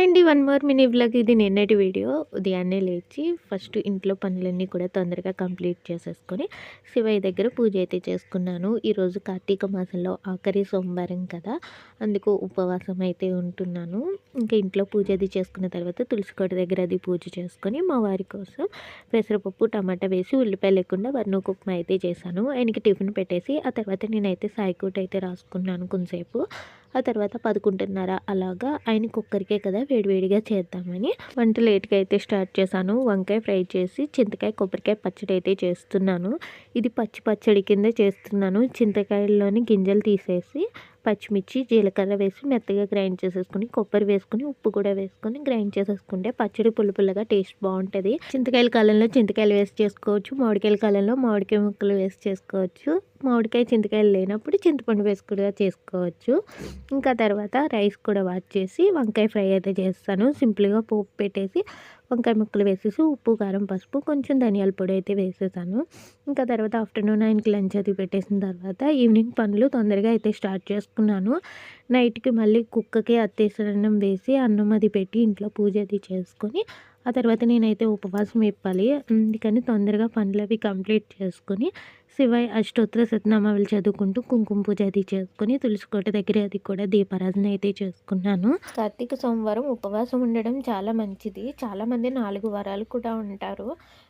And one more mini blog ఇది నిన్నటి video ఉదయాన్నే లేచి ఫస్ట్ ఇంట్లో పనులన్నీ కూడా తొందరగా కంప్లీట్ చేసేసుకొని శివయ్య దగ్గర పూజ అయితే చేసుకున్నాను. ఈరోజు కార్తీక మాసంలో ఆఖరి సోమవారం కదా అందుకు ఉపవాసం అయితే ఉంటున్నాను. ఇంకా ఇంట్లో పూజ అది చేసుకున్న తర్వాత తులసికోట దగ్గర అది పూజ చేసుకొని మా వారి కోసం పెసరపప్పు టమాటా వేసి ఉల్లిపాయ లేకుండా వర్ణ ఉప్మా అయితే చేశాను. ఆయనకి టిఫిన్ పెట్టేసి ఆ తర్వాత నేనైతే సాయికూట అయితే రాసుకున్నాను కొంతసేపు. ఆ తర్వాత పదకొండున్నర అలాగా ఆయన ఒక్కరికే కదా వేడివేడిగా చేద్దామని. వంట లేట్గా అయితే స్టార్ట్ చేశాను. వంకాయ ఫ్రై చేసి చింతకాయ కొబ్బరికాయ పచ్చడి అయితే చేస్తున్నాను. ఇది పచ్చి పచ్చడి కింద చేస్తున్నాను. చింతకాయల్లోని గింజలు తీసేసి పచ్చిమిర్చి జీలకర్ర వేసి మెత్తగా గ్రైండ్ చేసేసుకుని కొబ్బరి వేసుకుని ఉప్పు కూడా వేసుకొని గ్రైండ్ చేసేసుకుంటే పచ్చడి పుల్ల పుల్లగా టేస్ట్ బాగుంటుంది. చింతకాయల కాలంలో చింతకాయలు వేసి చేసుకోవచ్చు. మామిడికాయల కాలంలో మామిడికాయ ముక్కలు వేసి చేసుకోవచ్చు. మామిడికాయ చింతకాయలు లేనప్పుడు చింతపండు వేసి చేసుకోవచ్చు. ఇంకా తర్వాత రైస్ కూడా వాచ్ చేసి వంకాయ ఫ్రై అయితే చేస్తాను. సింపుల్గా పోపు పెట్టేసి వంకాయ ముక్కలు వేసేసి ఉప్పు కారం పసుపు కొంచెం ధనియాల పొడి అయితే వేసేసాను. ఇంకా తర్వాత ఆఫ్టర్నూన్ ఆయనకి లంచ్ అది పెట్టేసిన తర్వాత ఈవినింగ్ పనులు తొందరగా అయితే స్టార్ట్ చేసుకున్నాను. నైట్కి మళ్ళీ కుక్కకి అత్తేసరన్నం వేసి అన్నం అది పెట్టి ఇంట్లో పూజ అది చేసుకొని ఆ తర్వాత నేనైతే ఉపవాసం ఇప్పాలి. అందుకని తొందరగా పనులు అవి కంప్లీట్ చేసుకొని శివయ్య అష్టోత్తర సత్నామాలు చదువుకుంటూ కుంకుమ పూజ అది చేసుకుని తులసికోట దగ్గర అది కూడా దీపారాధన అయితే చేసుకున్నాను. కార్తీక సోమవారం ఉపవాసం ఉండడం చాలా మంచిది. చాలామంది నాలుగు వారాలు కూడా ఉంటారు.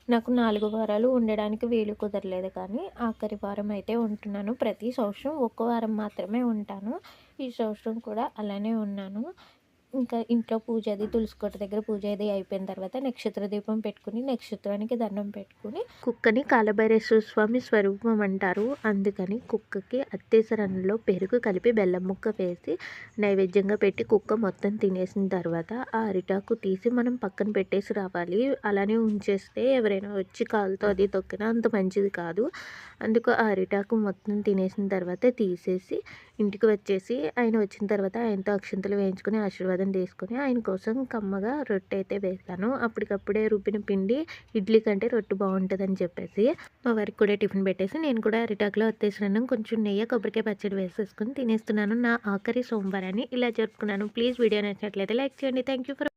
నాకు నాలుగు వారాలు ఉండడానికి వీలు కుదరలేదు కానీ ఆఖరి వారం అయితే ఉంటున్నాను. ప్రతి సంవత్సరం ఒక్క వారం మాత్రమే ఉంటాను. ఈ సంవత్సరం కూడా అలానే ఉన్నాను. ఇంకా ఇంట్లో పూజ అది తులసికోట దగ్గర పూజ అది అయిపోయిన తర్వాత నక్షత్ర దీపం పెట్టుకుని నక్షత్రానికి దండం పెట్టుకుని కుక్కని కాలభైరేశ్వర స్వామి స్వరూపం అంటారు. అందుకని కుక్కకి అత్తేసరంలో పెరుగు కలిపి బెల్లం ముక్క వేసి నైవేద్యంగా పెట్టి కుక్క మొత్తం తినేసిన తర్వాత ఆ అరిటాకు తీసి మనం పక్కన పెట్టేసి రావాలి. అలానే ఉంచేస్తే ఎవరైనా వచ్చి కాలుతో అది తొక్కినా అంత మంచిది కాదు. అందుకు ఆ అరిటాకు మొత్తం తినేసిన తర్వాత తీసేసి ఇంటికి వచ్చేసి ఆయన వచ్చిన తర్వాత ఆయనతో అక్షంతలు వేయించుకుని ఆశీర్వాదం తీసుకొని ఆయన కోసం కమ్మగా రొట్టె అయితే వేస్తాను అప్పటికప్పుడే రుబ్బిన పిండి ఇడ్లీ కంటే రొట్టె బాగుంటుందని చెప్పేసి మా వారికి కూడా టిఫిన్ పెట్టేసి నేను కూడా అరిటాకులో వచ్చేసినాను కొంచెం నెయ్యి కొబ్బరికాయ పచ్చడి వేసేసుకుని తినేస్తున్నాను. నా ఆఖరి సోమవారాన్ని ఇలా జరుపుకున్నాను. ప్లీజ్ వీడియో నచ్చినట్లయితే లైక్ చేయండి. Thank you for